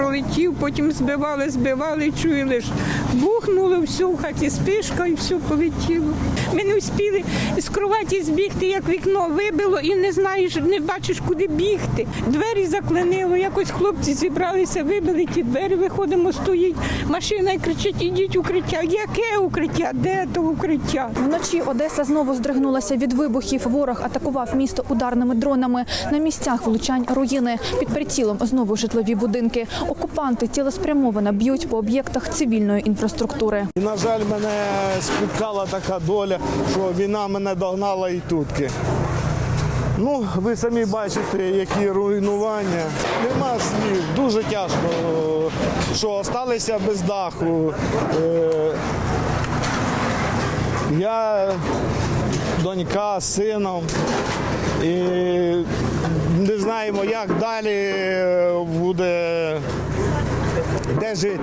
пролетів, потім збивали, збивали, чую лиш бухнуло все в хаті спишка і все полетіло. Ми не встигли з кроваті збігти, як вікно вибило, і не знаєш, не бачиш, куди бігти. Двері заклинило, якось хлопці зібралися, вибили ті двері, виходимо, стоїть машина і кричить, ідіть укриття. Яке укриття? Де то укриття? Вночі Одеса знову здригнулася від вибухів. Ворог атакував місто ударними дронами. На місцях влучань руїни. Під прицілом знову житлові будинки. Окупанти цілеспрямовано б'ють по об'єктах цивільної інфраструктури. І, на жаль, мене спіткала така доля, що війна мене догнала і тутки. Ну, ви самі бачите, які руйнування. Нема слів, дуже тяжко, що залишилися без даху. Е, Я донька з сином. Не знаємо, як далі буде де жити.